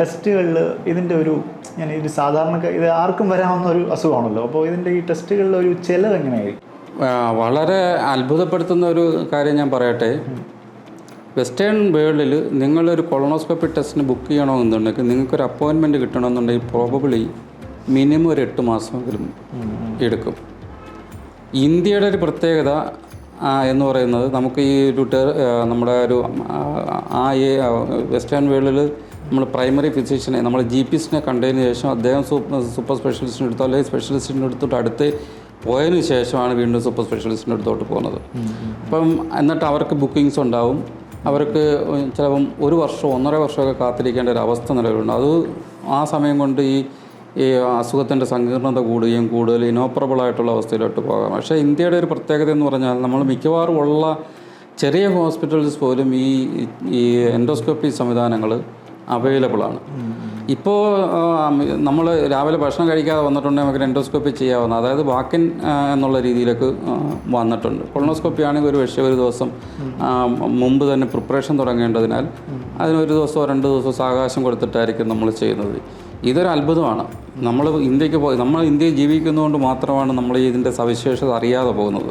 ടെസ്റ്റുകളിൽ ഇതിന്റെ ഒരു ഞാൻ ഒരു സാധാരണ ഇത് ആർക്കും വരാവുന്ന ഒരു അസുഖമാണല്ലോ. അപ്പോൾ ഇതിന്റെ ഈ ടെസ്റ്റുകളിൽ ഒരു ചിലവ് എങ്ങനെയായിരിക്കും? വളരെ അത്ഭുതപ്പെടുത്തുന്ന ഒരു കാര്യം ഞാൻ പറയട്ടെ. വെസ്റ്റേൺ വേൾഡിൽ നിങ്ങളൊരു കൊളോണോസ്കോപ്പി ടെസ്റ്റിന് ബുക്ക് ചെയ്യണമെന്നുണ്ടെങ്കിൽ നിങ്ങൾക്കൊരു അപ്പോയിൻമെന്റ് കിട്ടണമെന്നുണ്ടെങ്കിൽ പ്രോബബിളി മിനിമം ഒരു എട്ട് മാസമെങ്കിലും എടുക്കും. ഇന്ത്യയുടെ ഒരു പ്രത്യേകത എന്ന് പറയുന്നത് നമുക്ക് ഈ ഒരു നമ്മുടെ ഒരു ആ, വെസ്റ്റേൺ വേൾഡിൽ നമ്മൾ പ്രൈമറി ഫിസിഷ്യനെ നമ്മൾ ജി പിസിനെ കണ്ടതിന് ശേഷം അദ്ദേഹം സൂപ്പർ സൂപ്പർ സ്പെഷ്യലിസ്റ്റിന്റെ അടുത്തോ അല്ലെങ്കിൽ സ്പെഷ്യലിസ്റ്റിന്റെ അടുത്തോട്ട് അടുത്ത് പോയതിന് ശേഷമാണ് വീണ്ടും സൂപ്പർ സ്പെഷ്യലിസ്റ്റിന്റെ അടുത്തോട്ട് പോകുന്നത്. അപ്പം എന്നിട്ട് അവർക്ക് ബുക്കിങ്സ് ഉണ്ടാവും. അവർക്ക് ചിലപ്പം ഒരു വർഷം ഒന്നര വർഷമൊക്കെ കാത്തിരിക്കേണ്ട ഒരു അവസ്ഥ നിലവിലുണ്ട്. അത് ആ സമയം കൊണ്ട് ഈ ഈ അസുഖത്തിന്റെ സങ്കീർണത കൂടുകയും കൂടുതൽ ഇനോപ്പറബിൾ ആയിട്ടുള്ള അവസ്ഥയിലോട്ട് പോകാം. പക്ഷേ ഇന്ത്യയുടെ ഒരു പ്രത്യേകത എന്ന് പറഞ്ഞാൽ നമ്മൾ മിക്കവാറും ഉള്ള ചെറിയ ഹോസ്പിറ്റൽസ് പോലും ഈ ഈ എൻഡോസ്കോപ്പി സംവിധാനങ്ങൾ അവൈലബിൾ ആണ് ഇപ്പോൾ നമ്മൾ രാവിലെ ഭക്ഷണം കഴിക്കാതെ വന്നിട്ടുണ്ടെങ്കിൽ നമുക്ക് എൻഡോസ്കോപ്പി ചെയ്യാവുന്ന അതായത് വാക്കിൻ എന്നുള്ള രീതിയിലേക്ക് വന്നിട്ടുണ്ട്. കൊളോണോസ്കോപ്പി ആണെങ്കിൽ ഒരു പക്ഷേ ഒരു ദിവസം മുമ്പ് തന്നെ പ്രിപ്പറേഷൻ തുടങ്ങേണ്ടതിനാൽ അതിനൊരു ദിവസമോ രണ്ട് ദിവസമോ സാവകാശം കൊടുത്തിട്ടായിരിക്കും നമ്മൾ ചെയ്യുന്നത്. ഇതൊരു അത്ഭുതമാണ്. നമ്മൾ ഇന്ത്യയ്ക്ക് പോയി നമ്മൾ ഇന്ത്യയിൽ ജീവിക്കുന്നതുകൊണ്ട് മാത്രമാണ് നമ്മൾ ഇതിന്റെ സവിശേഷത അറിയാതെ പോകുന്നത്.